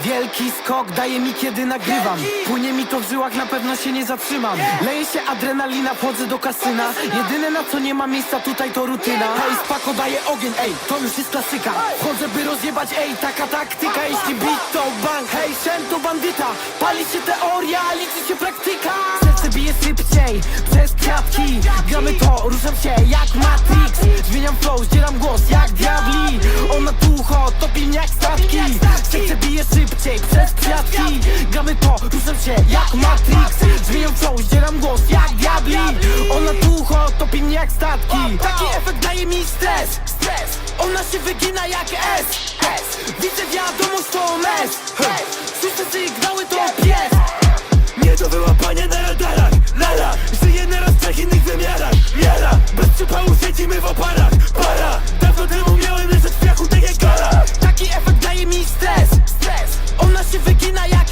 Wielki skok daje mi kiedy nagrywam. Płynie mi to w żyłach, na pewno się nie zatrzymam. Leje się adrenalina, wchodzę do kasyna. Jedyne na co nie ma miejsca tutaj to rutyna. Hej, spako daje ogień, ej, to już jest klasyka. Wchodzę by rozjebać, ej, taka taktyka. Jeśli beat to bank, hej, szen to bandyta. Pali się teoria, liczy się praktyka. Serce bije szybciej, przez kwiatki. Gramy to, ruszam się jak Matrix Zmieniam flow, zdzieram głos jak diabli. Ona tucho, topi mnie jak statki. Serce bije szybciej, przez kwiatki. Gramy to, ruszam się jak Matrix. Zmieniam flow, zdzieram głos jak diabli. Ona tucho, topi mnie jak statki. Taki efekt daje mi stres, stres. Ona się wygina jak S, S. Widzę wiadomość to mes Słyszę sygnały to pies. Nie do wyłapania na radarach, lala Żyję na raz w trzech innych wymiarach, miara. Bez przypału siedzimy w oparach, para się wygina jak